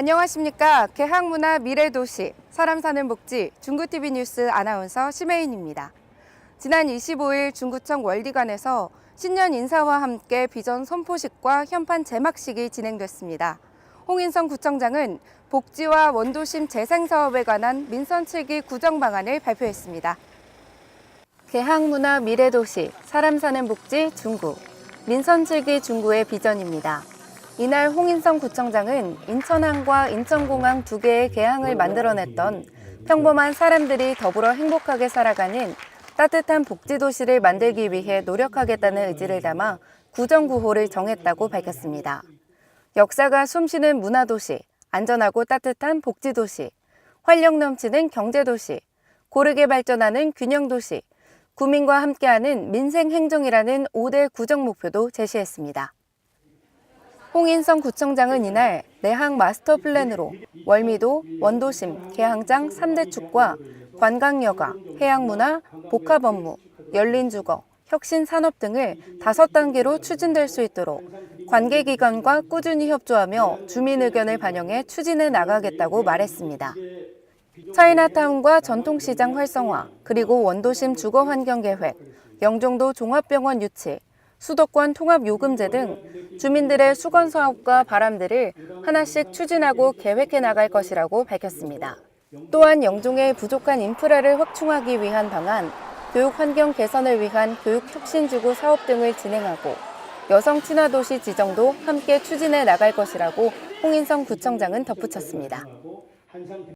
안녕하십니까. 개항문화 미래도시 사람 사는 복지 중구TV 뉴스 아나운서 심혜인입니다. 지난 25일 중구청 월디관에서 신년 인사와 함께 비전 선포식과 현판 제막식이 진행됐습니다. 홍인성 구청장은 복지와 원도심 재생 사업에 관한 민선 7기 구정 방안을 발표했습니다. 개항문화 미래도시 사람 사는 복지 중구 민선 7기 중구의 비전입니다. 이날 홍인성 구청장은 인천항과 인천공항 두 개의 개항을 만들어냈던 평범한 사람들이 더불어 행복하게 살아가는 따뜻한 복지도시를 만들기 위해 노력하겠다는 의지를 담아 구정구호를 정했다고 밝혔습니다. 역사가 숨쉬는 문화도시, 안전하고 따뜻한 복지도시, 활력 넘치는 경제도시, 고르게 발전하는 균형도시, 구민과 함께하는 민생행정이라는 5대 구정 목표도 제시했습니다. 홍인성 구청장은 이날 내항 마스터 플랜으로 월미도, 원도심, 개항장 3대 축과 관광여가, 해양문화, 복합업무, 열린주거, 혁신산업 등을 다섯 단계로 추진될 수 있도록 관계기관과 꾸준히 협조하며 주민 의견을 반영해 추진해 나가겠다고 말했습니다. 차이나타운과 전통시장 활성화, 그리고 원도심 주거환경계획, 영종도 종합병원 유치, 수도권 통합요금제 등 주민들의 수건 사업과 바람들을 하나씩 추진하고 계획해 나갈 것이라고 밝혔습니다. 또한 영종의 부족한 인프라를 확충하기 위한 방안, 교육 환경 개선을 위한 교육 혁신지구 사업 등을 진행하고 여성 친화 도시 지정도 함께 추진해 나갈 것이라고 홍인성 구청장은 덧붙였습니다.